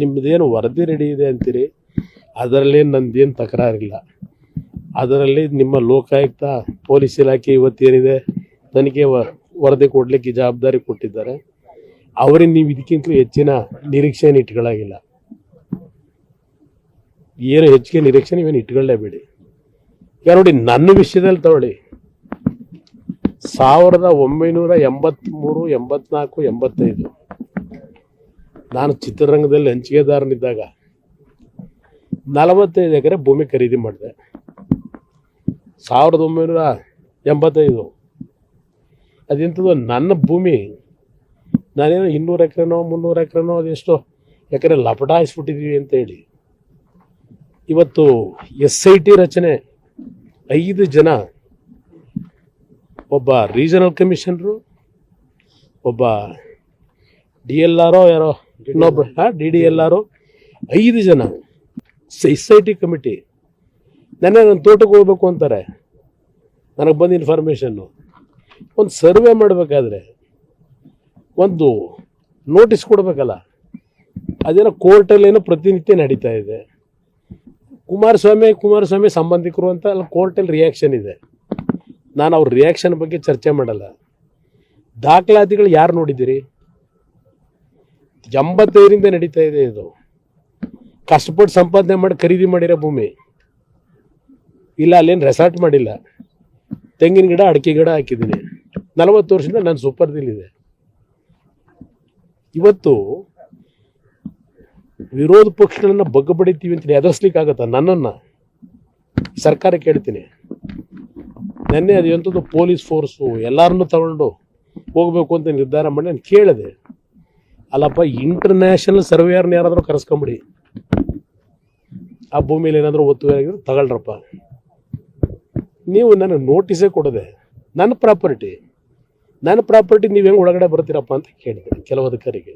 ನಿಮ್ಮದೇನು ವರದಿ ರೆಡಿ ಇದೆ ಅಂತೀರಿ? ಅದರಲ್ಲಿ ನಂದೇನು ತಕರಾರಿಲ್ಲ. ಅದರಲ್ಲಿ ನಿಮ್ಮ ಲೋಕಾಯುಕ್ತ, ಪೊಲೀಸ್ ಇಲಾಖೆ ಇವತ್ತೇನಿದೆ, ನನಗೆ ವರದಿ ಕೊಡಲಿಕ್ಕೆ ಜವಾಬ್ದಾರಿ ಕೊಟ್ಟಿದ್ದಾರೆ. ಅವರಿಗೆ ನೀವು ಇದಕ್ಕಿಂತಲೂ ಹೆಚ್ಚಿನ ನಿರೀಕ್ಷೆಯನ್ನು ಇಟ್ಕೊಳ್ಳಾಗಿಲ್ಲ ಏನು ಹೆಚ್ಚಿಗೆ ನಿರೀಕ್ಷೆ ನೀವೇನು ಇಟ್ಕೊಳ್ಳೇಬೇಡಿ ಈಗ ನೋಡಿ, ನನ್ನ ವಿಷಯದಲ್ಲಿ ತಗೊಳ್ಳಿ. ಸಾವಿರದ ಒಂಬೈನೂರ ಎಂಬತ್ತ್ಮೂರು ಎಂಬತ್ನಾಲ್ಕು, ಎಂಬತ್ತೈದು. ನಾನು ಚಿತ್ರರಂಗದಲ್ಲಿ ಹಂಚಿಕೆದಾರನಿದ್ದಾಗ ನಲವತ್ತೈದು ಎಕರೆ ಭೂಮಿ ಖರೀದಿ ಮಾಡಿದೆ. ಸಾವಿರದ ಒಂಬೈನೂರ ಎಂಬತ್ತೈದು. ಅದೆಂಥದ್ದು ನನ್ನ ಭೂಮಿ, ನಾನೇನು ಇನ್ನೂರು ಎಕರೆನೋ, ಮುನ್ನೂರು ಎಕರೆನೋ, ಅದೆಷ್ಟೋ ಎಕರೆ ಲಪಟಾಯಿಸ್ಬಿಟ್ಟಿದ್ದೀವಿ ಅಂತ ಹೇಳಿ. ಇವತ್ತು ಎಸ್ ಐ ಟಿ ರಚನೆ ಐದು ಜನ, ಒಬ್ಬ ರೀಜನಲ್ ಕಮಿಷನರು, ಒಬ್ಬ ಡಿ ಎಲ್ ಆರೋ ಯಾರೋ? ಇನ್ನೊಬ್ಬ ಡಿ ಡಿ ಎಲ್ ಆರೋ ಐದು ಜನ. ಸೊಸೈಟಿ ಐ ಟಿ ಕಮಿಟಿ ನೆನ್ನೆ ನನ್ನ ತೋಟಕ್ಕೆ ಹೋಗ್ಬೇಕು ಅಂತಾರೆ. ನನಗೆ ಬಂದ ಇನ್ಫಾರ್ಮೇಷನ್ನು ಒಂದು ಸರ್ವೆ ಮಾಡಬೇಕಾದ್ರೆ ಒಂದು ನೋಟಿಸ್ ಕೊಡಬೇಕಲ್ಲ. ಅದೇನೋ ಕೋರ್ಟಲ್ಲೇನೋ ಪ್ರತಿನಿತ್ಯ ನಡೀತಾ ಇದೆ. ಕುಮಾರಸ್ವಾಮಿ ಕುಮಾರಸ್ವಾಮಿ ಸಂಬಂಧಿಕರು ಅಂತ ಅಲ್ಲಿ ಕೋರ್ಟಲ್ಲಿ ರಿಯಾಕ್ಷನ್ ಇದೆ. ನಾನು ಅವ್ರ ರಿಯಾಕ್ಷನ್ ಬಗ್ಗೆ ಚರ್ಚೆ ಮಾಡಲ್ಲ. ದಾಖಲಾತಿಗಳು ಯಾರು ನೋಡಿದ್ದೀರಿ? ಎಂಬತ್ತೈದರಿಂದ ನಡೀತಾ ಇದೆ ಇದು. ಕಷ್ಟಪಟ್ಟು ಸಂಪಾದನೆ ಮಾಡಿ ಖರೀದಿ ಮಾಡಿರೋ ಭೂಮಿ. ಇಲ್ಲ, ಅಲ್ಲೇನು ರೆಸಾರ್ಟ್ ಮಾಡಿಲ್ಲ. ತೆಂಗಿನ ಗಿಡ, ಅಡಿಕೆ ಗಿಡ ಹಾಕಿದ್ದೀನಿ. ನಲವತ್ತು ವರ್ಷದಿಂದ ನಾನು ಸೂಪರ್ದಿಲ್ಲಿದೆ ಇವತ್ತು ವಿರೋಧ ಪಕ್ಷಗಳನ್ನ ಬಗ್ಗ ಬಡಿತೀವಿ ಅಂತ ಆಗುತ್ತಾ ನನ್ನನ್ನು? ಸರ್ಕಾರ ಕೇಳ್ತೀನಿ ನೆನ್ನೆ ಅದು ಎಂಥದ್ದು ಪೊಲೀಸ್ ಫೋರ್ಸು ಎಲ್ಲರನ್ನೂ ತಗೊಂಡು ಹೋಗಬೇಕು ಅಂತ ನಿರ್ಧಾರ ಮಾಡಿ ನಾನು ಕೇಳಿದೆ. ಅಲ್ಲಪ್ಪ ಇಂಟರ್ನ್ಯಾಷನಲ್ ಸರ್ವೇಯರ್ನ ಯಾರಾದರೂ ಕರೆಸ್ಕೊಂಬಿಡಿ. ಆ ಭೂಮಿಯಲ್ಲಿ ಏನಾದರೂ ಒತ್ತುವೆ ಆಗಿದ್ರೆ ತಗೊಳ್ರಪ್ಪ. ನೀವು ನನಗೆ ನೋಟಿಸೇ ಕೊಡದೆ, ನನ್ನ ಪ್ರಾಪರ್ಟಿ ನನ್ನ ಪ್ರಾಪರ್ಟಿ ನೀವು ಹೆಂಗೆ ಒಳಗಡೆ ಬರ್ತೀರಪ್ಪ ಅಂತ ಕೇಳಿದೆ ಕೆಲವು ಅಧಿಕಾರಿಗೆ.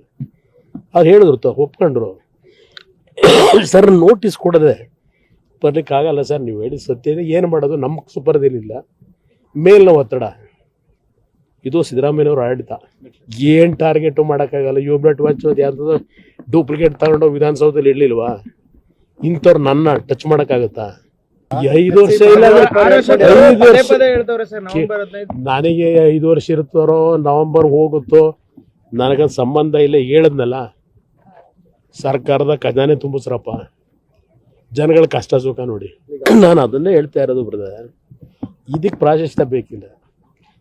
ಅವ್ರು ಹೇಳಿದ್ರು ತ, ಒಪ್ಕೊಂಡ್ರು. ಸರ್ ನೋಟಿಸ್ ಕೊಡದೆ ಬರ್ಲಿಕ್ಕೆ ಆಗಲ್ಲ ಸರ್, ನೀವು ಹೇಳಿ ಸತ್ಯ ಏನು ಮಾಡೋದು ನಮ್ಮ ಸುಪರ್ದಿಲಿಲ್ಲ ಮೇಲಿನ ಒತ್ತಡ. ಇದು ಸಿದ್ದರಾಮಯ್ಯನವ್ರ ಆಡಳಿತ. ಏನು ಟಾರ್ಗೆಟು ಮಾಡೋಕ್ಕಾಗಲ್ಲ? ಯು ಬ್ಲಡ್ ವಾಚ್ ಅದು ಯಾರ್ದು ಡೂಪ್ಲಿಕೇಟ್ ತಗೊಂಡು ವಿಧಾನಸೌಧದಲ್ಲಿ ಇಡ್ಲಿಲ್ವಾ? ಇಂಥವ್ರು ನನ್ನ ಟಚ್ ಮಾಡೋಕ್ಕಾಗತ್ತಾ? ಐದು ವರ್ಷ ಇಲ್ಲ ನನಗೆ ಐದು ವರ್ಷ ಇರ್ತಾರೋ ನವಂಬರ್ ಹೋಗುತ್ತೋ ನನಗೆ ಸಂಬಂಧ ಇಲ್ಲ ಹೇಳದ್ನಲ್ಲ. ಸರ್ಕಾರದ ಖಜಾನೆ ತುಂಬಿಸ್ರಪ್ಪ. ಜನಗಳ ಕಷ್ಟ ಸುಖ ನೋಡಿ. ನಾನು ಅದನ್ನೇ ಹೇಳ್ತಾ ಇರೋದು ಬ್ರದರ್ ಇದಕ್ಕೆ ಪ್ರಾಶಸ್ತ್ಯ ಬೇಕಿಲ್ಲ.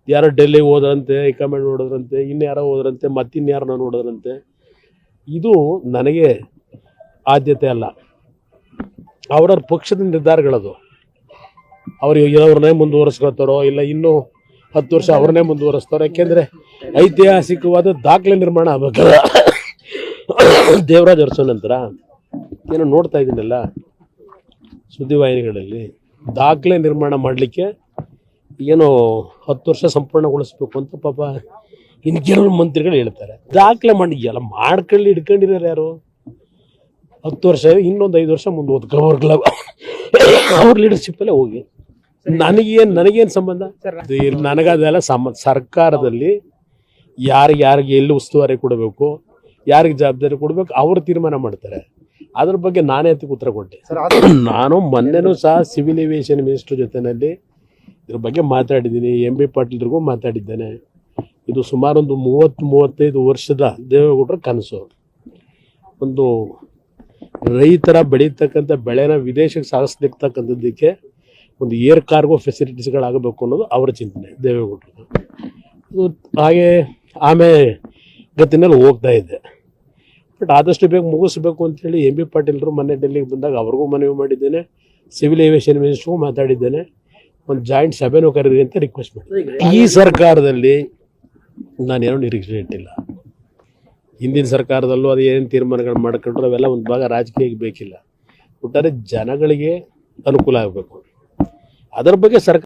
ಯಾರೋ ಡೆಲ್ಲಿಗೆ ಹೋದ್ರಂತೆ, ಹೈಕಮಾಂಡ್ ನೋಡಿದ್ರಂತೆ, ಇನ್ಯಾರೋ ಹೋದ್ರಂತೆ, ಮತ್ತಿನ್ಯಾರನ್ನ ನೋಡಿದ್ರಂತೆ. ಇದು ನನಗೆ ಆದ್ಯತೆ ಅಲ್ಲ. ಅವರವ್ರ ಪಕ್ಷದ ನಿರ್ಧಾರಗಳದು. ಅವರು ಇರೋವ್ರನ್ನೇ ಮುಂದುವರಿಸ್ಕೊತಾರೋ ಇಲ್ಲ ಇನ್ನೂ ಹತ್ತು ವರ್ಷ ಅವ್ರನ್ನೇ ಮುಂದುವರಿಸ್ತಾರೋ, ಯಾಕೆಂದ್ರೆ ಐತಿಹಾಸಿಕವಾದ ದಾಖಲೆ ನಿರ್ಮಾಣ ಆಗ್ಬೇಕಲ್ಲ ದೇವರಾಜ್ ಅರಸೋ ನಂತರ ಏನೋ ನೋಡ್ತಾ ಇದ್ದೀನಲ್ಲ ಸುದ್ದಿವಾಹಿನಿಗಳಲ್ಲಿ, ದಾಖಲೆ ನಿರ್ಮಾಣ ಮಾಡಲಿಕ್ಕೆ ಏನೋ ಹತ್ತು ವರ್ಷ ಸಂಪೂರ್ಣಗೊಳಿಸ್ಬೇಕು ಅಂತ ಪಾಪ ಇನ್ನು ಕೆಲವರು ಮಂತ್ರಿಗಳು ಹೇಳ್ತಾರೆ. ದಾಖಲೆ ಮಾಡಿ ಎಲ್ಲ ಮಾಡ್ಕೊಳ್ಳಿ ಹಿಡ್ಕೊಂಡಿರೋರು ಯಾರು? ಹತ್ತು ವರ್ಷ ಇನ್ನೊಂದು ಐದು ವರ್ಷ ಮುಂದೆ ಓದ್ಕೊಬರ್ಗಲ್ಲ ಅವ್ರ ಲೀಡರ್ಶಿಪ್ಪಲ್ಲೇ ಹೋಗಿ. ನನಗೇನು ನನಗೇನು ಸಂಬಂಧ? ನನಗದೆಲ್ಲ ಸಮ ಸರ್ಕಾರದಲ್ಲಿ ಯಾರಿಗೆ ಯಾರಿಗೆ ಎಲ್ಲಿ ಉಸ್ತುವಾರಿ ಕೊಡಬೇಕು ಯಾರಿಗೆ ಜವಾಬ್ದಾರಿ ಕೊಡಬೇಕು ಅವರು ತೀರ್ಮಾನ ಮಾಡ್ತಾರೆ. ಅದ್ರ ಬಗ್ಗೆ ನಾನೇ ಅದಕ್ಕೆ ಉತ್ತರ ಕೊಟ್ಟೆ. ನಾನು ಮೊನ್ನೆನೂ ಸಹ ಸಿವಿಲ್ ಏವಿಯೇಷನ್ ಮಿನಿಸ್ಟರ್ ಜೊತೆನಲ್ಲಿ ಇದ್ರ ಬಗ್ಗೆ ಮಾತಾಡಿದ್ದೀನಿ ಎಂ ಬಿ ಪಾಟೀಲ್ರಿಗೂ ಮಾತಾಡಿದ್ದೇನೆ. ಇದು ಸುಮಾರು ಒಂದು ಮೂವತ್ತು, ಮೂವತ್ತೈದು ವರ್ಷದ ದೇವೇಗೌಡರ ಕನಸು. ಒಂದು ರೈತರ ಬೆಳೀತಕ್ಕಂಥ ಬೆಳೆನ ವಿದೇಶಕ್ಕೆ ಸಾಗಿಸ್ಲಿಕ್ತಕ್ಕಂಥದ್ದಕ್ಕೆ ಒಂದು ಏರ್ ಕಾರ್ಗೋ ಫೆಸಿಲಿಟೀಸ್ಗಳಾಗಬೇಕು ಅನ್ನೋದು ಅವರ ಚಿಂತನೆ, ದೇವೇಗೌಡರು. ಅದು ಹಾಗೆ ಆಮೇಲೆ ಗತಿನಲ್ಲಿ ಹೋಗ್ತಾ ಇದೆ. ಬಟ್ ಆದಷ್ಟು ಬೇಗ ಮುಗಿಸ್ಬೇಕು ಅಂತೇಳಿ ಎಂ ಬಿ ಪಾಟೀಲ್ರು ಮೊನ್ನೆ ಡೆಲ್ಲಿಗೆ ಬಂದಾಗ ಅವ್ರಿಗೂ ಮನವಿ ಮಾಡಿದ್ದೇನೆ. ಸಿವಿಲ್ ಏವಿಯೇಷನ್ ಮಿನಿಸ್ಟ್ರಿಗೂ ಮಾತಾಡಿದ್ದೇನೆ. ಒಂದು ಜಾಯಿಂಟ್ ಸಭೆನೂ ಕರೀರಿ ಅಂತ ರಿಕ್ವೆಸ್ಟ್ ಮಾಡಿ ಈ ಸರ್ಕಾರದಲ್ಲಿ ನಾನು ಏನೂ ನಿರೀಕ್ಷೆ ಇಟ್ಟಿಲ್ಲ. ಹಿಂದಿನ ಸರ್ಕಾರದಲ್ಲೂ ಅದು ಏನೇನು ತೀರ್ಮಾನಗಳು ಮಾಡ್ಕೊಂಡ್ರು ಅವೆಲ್ಲ ಒಂದು ಭಾಗ ರಾಜಕೀಯಕ್ಕೆ ಬೇಕಿಲ್ಲ. ಒಟ್ಟಾರೆ ಜನಗಳಿಗೆ ಅನುಕೂಲ ಆಗಬೇಕು. ಅದರ ಬಗ್ಗೆ ಸರ್ಕಾರ